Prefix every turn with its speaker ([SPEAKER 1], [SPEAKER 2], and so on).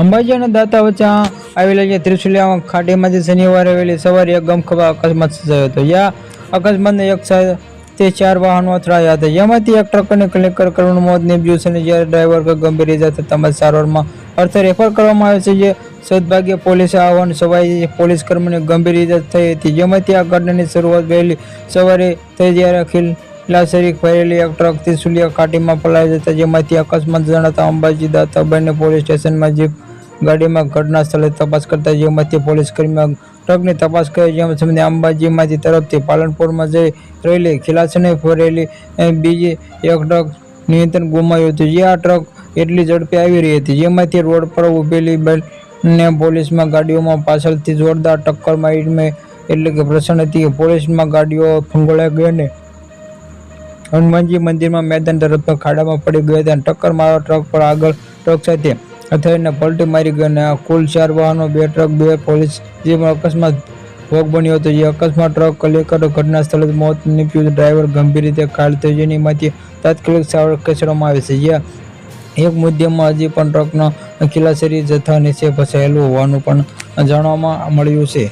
[SPEAKER 1] અંબાજી અને દાતા વચ્ચે આવેલા જે ત્રિશુલિયા ખાડીમાંથી શનિવારે વહેલી સવારે એક ગમખબા અકસ્માત સર્જાયો હતો. યા અકસ્માતને એક સાથે ચાર વાહનો અથડાયા હતા. જેમાંથી એક ટ્રકને કલેક્ટર કરવાનું મોત નીપજ્યું છે અને જ્યારે ડ્રાઈવર ગંભીર ઇજા થતાં સારવારમાં અર્થે રેફર કરવામાં આવે છે, જે સદભાગ્ય પોલીસે આ વાહન સવાઈ પોલીસ કર્મીને ગંભીર ઇજા થઈ હતી. જેમાંથી આ ઘટનાની શરૂઆત વહેલી સવારે થઈ જ્યારે અખિલ લાશરી ફરેલી એક ટ્રક ત્રિશુલિયા ખાટીમાં પલાઈ જતા, જેમાંથી અકસ્માત જણાતા અંબાજી દાતા બંને પોલીસ સ્ટેશનમાં જીપ ગાડીમાં ઘટના સ્થળે તપાસ કરતા જેમાંથી પોલીસ કર્મીઓ ટ્રકની તપાસ કરી જેમ સમયે અંબાજીમાંથી તરફથી પાલનપુરમાં જઈ રહેલી ખિલાસને ફરેલી. બીજી એક ટ્રક નિયંત્રણ ગુમાવ્યું હતું. જે આ ટ્રક એટલી ઝડપે આવી રહી હતી. જેમાંથી રોડ પર ઊભેલી બંને પોલીસમાં ગાડીઓમાં પાછળથી જોરદાર ટક્કર મારીને એટલે કે પ્રસન્ન હતી પોલીસમાં ગાડીઓ ફંગોળાઈ ગઈ અને હનુમાનજી મંદિરમાં મેદાન તરફ ખાડામાં પડી ગયા હતા ટક્કર મારવા ટ્રક પર આગળ ટ્રક સાથે અથડાઈને પલટી મારી ગઈ અને કુલ ચાર વાહનો, બે ટ્રક, બે પોલીસ જેમાં અકસ્માત ભોગ બન્યો હતો. જે અકસ્માત ટ્રક કલેકર ઘટના સ્થળે મોત નીપજ્યું ડ્રાઈવર ગંભીર રીતે ઘાયલ થયો. જેનીમાંથી તાત્કાલિક સારવાર ખસેડવામાં આવે છે. જ્યાં એક મુદ્દામાં હજી પણ ટ્રકનો ખિલાસરી જથ્થા નીચે ફસાયેલું હોવાનું પણ જાણવામાં મળ્યું છે.